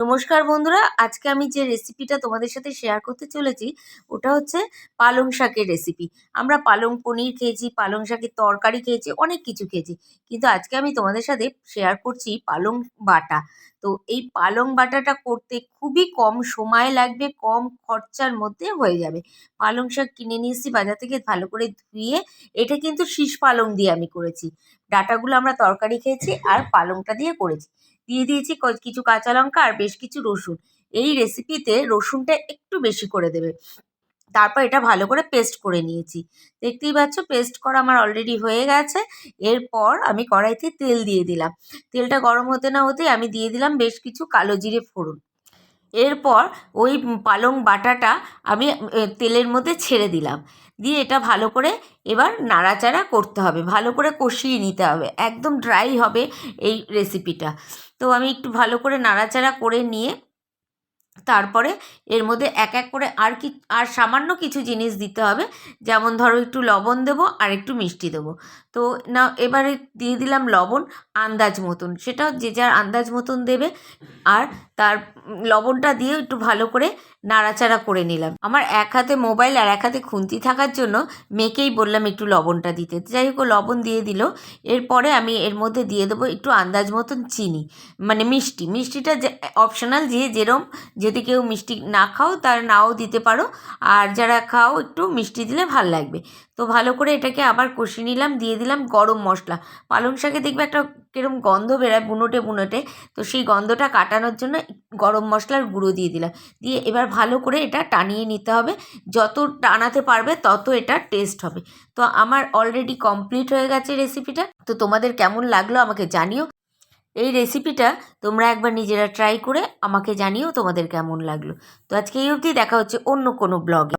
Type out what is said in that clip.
নমস্কার বন্ধুরা, আজকে আমি যে রেসিপিটা তোমাদের সাথে শেয়ার করতে চলেছি, ওটা হচ্ছে পালং শাকের রেসিপি আমরা পালং পনির খেয়েছি, পালং শাকের তরকারি খেয়েছি, অনেক কিছু খেয়েছি। কিন্তু আজকে আমি তোমাদের সাথে শেয়ার করছি পালং বাটা। তো এই পালং বাটাটা করতে খুবই কম সময় লাগবে, কম খরচার মধ্যে হয়ে যাবে। পালং শাক কিনে নিয়ে এসেছি বাজার থেকে ভালো করে ধুয়ে, এটা কিন্তু শীষ পালং দিয়ে আমি করেছি। ডাটাগুলো আমরা তরকারি খেয়েছি আর পালংটা দিয়ে করেছি। দিয়ে দিয়েছি কিছু কাঁচা লঙ্কা আর বেশ কিছু রসুন। এই রেসিপিতে রসুনটা একটু বেশি করে দেবে। তারপর এটা ভালো করে পেস্ট করে নিয়েছি। দেখতেই পাচ্ছ পেস্ট করা আমার অলরেডি হয়ে গেছে। এরপর আমি কড়াইতে তেল দিয়ে দিলাম। তেলটা গরম হতে না হতেই আমি দিয়ে দিলাম বেশ কিছু কালো জিরে ফোড়ন। এরপর ওই পালং বাটাটা আমি তেলের মধ্যে ছেড়ে দিলাম। দিয়ে এটা ভালো করে এবার নাড়াচাড়া করতে হবে। ভালো করে কষিয়ে নিতে হবে। একদম ড্রাই হবে এই রেসিপিটা তো আমি একটু ভালো করে নাড়াচাড়া করে নিয়ে তারপরে এর মধ্যে এক এক করে আর কি, আর সামান্য কিছু জিনিস দিতে হবে। যেমন ধরো একটু লবণ দেবো আর একটু মিষ্টি দেবো। তো না, এবারে দিয়ে দিলাম লবণ, আন্দাজ মতন। সেটা যে যার আন্দাজ মতন দেবে আর তার লবণটা দিয়ে একটু ভালো করে নাড়াচাড়া করে নিলাম। আমার এক হাতে মোবাইল আর এক হাতে খুন্তি থাকার জন্য মেয়েকেই বললাম একটু লবণটা দিতে। যাই হোক লবণ দিয়ে দিল। এরপরে আমি এর মধ্যে দিয়ে দেবো একটু আন্দাজ মতন চিনি। মানে মিষ্টি। মিষ্টিটা যে, অপশনাল যে যেরম যদি কেউ মিষ্টি না খাও, তার নাও দিতে পারো। আর যারা খাও, একটু মিষ্টি দিলে ভালো লাগবে। তো ভালো করে এটাকে আবার কষিয়ে নিলাম, দিয়ে দিলাম গরম মশলা। পালং শাকে দেখবে একটা কিরম গন্ধ বেরোয় বুনোটে বুনোটে। তো সেই গন্ধটা কাটানোর জন্য গরম মশলার গুঁড়ো দিয়ে দিলাম। দিয়ে এবার ভালো করে এটা টানিয়ে নিতে হবে। যত টানাতে পারবে, তত এটা টেস্ট হবে। তো আমার অলরেডি কমপ্লিট হয়ে গেছে রেসিপিটা তো তোমাদের কেমন লাগল আমাকে জানিও। এই রেসিপিটা তোমরা একবার নিজেরা ট্রাই করে আমাকে জানিও তোমাদের কেমন লাগল। তো আজকে এই অবধি দেখা হচ্ছে অন্য কোনো ব্লগে